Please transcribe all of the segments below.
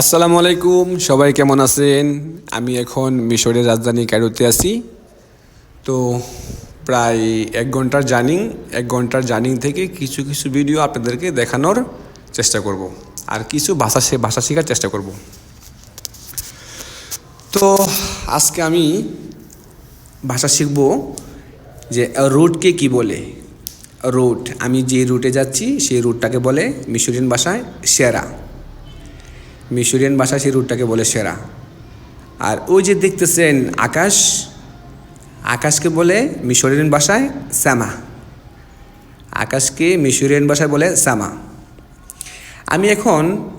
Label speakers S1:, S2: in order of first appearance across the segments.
S1: আসসালামু আলাইকুম, সবাই কেমন আছেন? আমি এখন মিশরের রাজধানী ক্যারোতে আছি। তো প্রায় এক ঘণ্টার জার্নিং, এক ঘণ্টার জার্নিং থেকে কিছু কিছু ভিডিও আপনাদেরকে দেখানোর চেষ্টা করব। আর কিছু ভাষা ভাষা শেখার চেষ্টা করব। তো আজকে আমি ভাষা শিখব যে রুটকে কি বলে। রুট, আমি যে রুটে যাচ্ছি, সেই রুটটাকে বলে মিশরিয়ান ভাষায় সেরা। মিশরিয়ান ভাষা সেই রুটটাকে বলে সেরা। আর ওই যে দেখতেছেন আকাশ, আকাশকে বলে মিশরিয়ান ভাষায় সামা আকাশকে মিশরিয়ান ভাষায় বলে সামা আমি এখন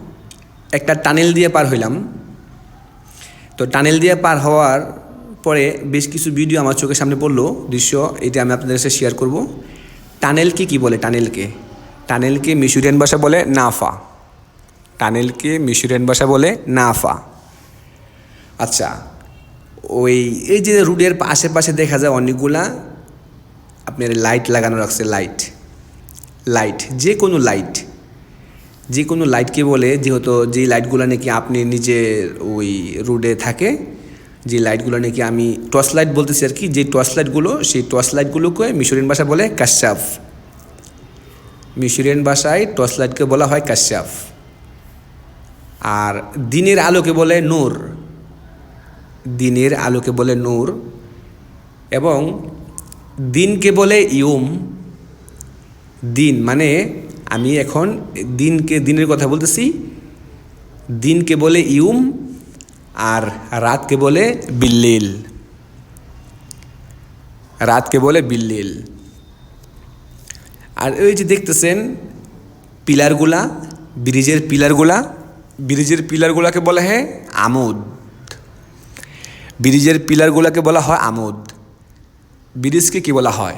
S1: একটা টানেল দিয়ে পার হইলাম। তো টানেল দিয়ে পার হওয়ার পরে বেশ কিছু ভিডিও আমার চোখের সামনে পড়ল। দৃশ্য এটা আমি আপনাদের সাথে শেয়ার করব। টানেলকে কি বলে টানেলকে? টানেলকে মিশরিয়ান ভাষা বলে নাফা। টানেলকে মিশরিয়ান ভাষা বলে নাফা। আচ্ছা ওই, এই যে রুটের আশেপাশে দেখা যায় অনেকগুলা, আপনার লাইট লাগানো রাখছে, লাইট লাইট, যে কোনো লাইট, যে কোনো লাইটকে বলে, যেহেতু যে লাইটগুলো নাকি আপনি নিজে ওই রোডে থাকে, যে লাইটগুলো নাকি আমি টর্চ লাইট বলতেছি আর কি, যে টর্চ লাইটগুলো, সেই টর্চ লাইটগুলোকে মিশরিয়ান ভাষা বলে কাশ্যাফ মিশরিয়ান ভাষায় টর্চ লাইটকে বলা হয় কাশ্যাফ আর দিনের আলোকে বলে নূর। দিনের আলোকে বলে নূর এবং দিনকে বলে ইউম। দিন মানে আমি এখন দিনকে, দিনের কথা বলতেছি। দিনকে বলে ইউম আর রাতকে বলে বিল্লিল। রাতকে বলে বিল্লিল। আর ওই যে দেখতেছেন, পিলারগুলা, ব্রিজের পিলারগুলা ব্রিজের পিলারগুলোকে বলা হয়, আমোদ। ব্রিজের পিলারগুলোকে বলা হয় আমোদ। ব্রিজকে কি বলা হয়?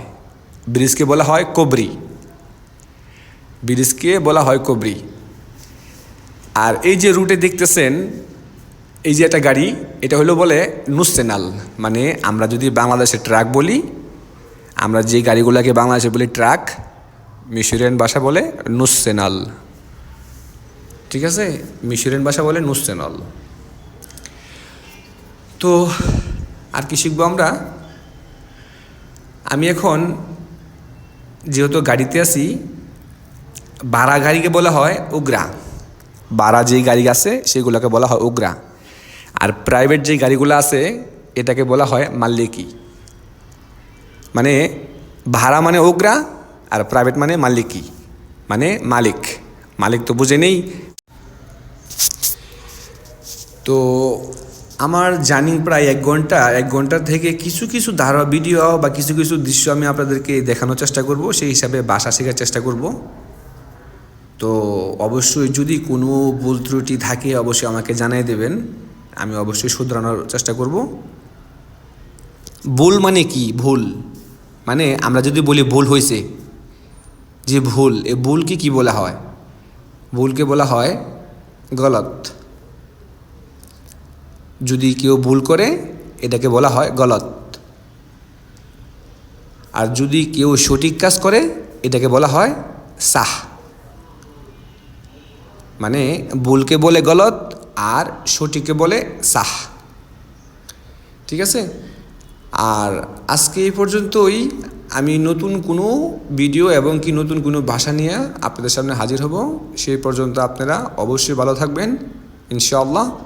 S1: ব্রিজকে বলা হয় কবরি। ব্রিজকে বলা হয় কবরি। আর এই যে রুটে দেখতেছেন, এই যে একটা গাড়ি, এটা হলো বলে নুসেনাল মানে আমরা যদি বাংলাদেশে ট্রাক বলি, আমরা যে গাড়িগুলোকে বাংলাদেশে বলি ট্রাক মিশরিয়ান ভাষা বলে নুসেনাল। ঠিক আছে? মিশরিয়ান ভাষা বলে নুসেনাল তো আর কি শিখব আমরা? আমি এখন যেহেতু গাড়িতে আছি বাড়া গাড়িকে বলা হয় উগ্রা। বাড়া যেই গাড়ি আছে, সেগুলোকে বলা হয় উগ্রা। আর প্রাইভেট যে গাড়িগুলো আছে, এটাকে বলা হয় মাল্লিকি। মানে ভাড়া মানে উগ্রা, আর প্রাইভেট মানে মাল্লিকি। মানে মালিক। মালিক তো বুঝে নেই তো আমার জার্নিং প্রায় এক ঘণ্টা এক ঘণ্টা থেকে কিছু কিছু ধারা ভিডিও বা কিছু কিছু দৃশ্য আমি আপনাদেরকে দেখানোর চেষ্টা করব, সেই হিসাবে বাসা শেখার চেষ্টা করব। তো অবশ্যই যদি কোনো ভুল ত্রুটি থাকে, অবশ্যই আমাকে জানিয়ে দেবেন, আমি অবশ্যই শুধরানোর চেষ্টা করব। ভুল মানে কি? ভুল। মানে আমরা যদি বলি ভুল হয়েছে যে ভুল, এ ভুলকে কি বলা হয়? ভুলকে বলা হয় গলত। যদি কেউ ভুল করে, এটাকে বলা হয় গলত। আর যদি কেউ সঠিক কাজ করে, এটাকে বলা হয় সাহ। মানে ভুলকে বলে গলত, আর সঠিককে বলে সাহ। ঠিক আছে? আর আজকে এই পর্যন্তই। আমি নতুন কোনো ভিডিও এবং কি নতুন কোনো ভাষা নিয়ে আপনাদের সামনে হাজির হব, সেই পর্যন্ত আপনারা অবশ্যই ভালো থাকবেন। ইনশাআল্লাহ।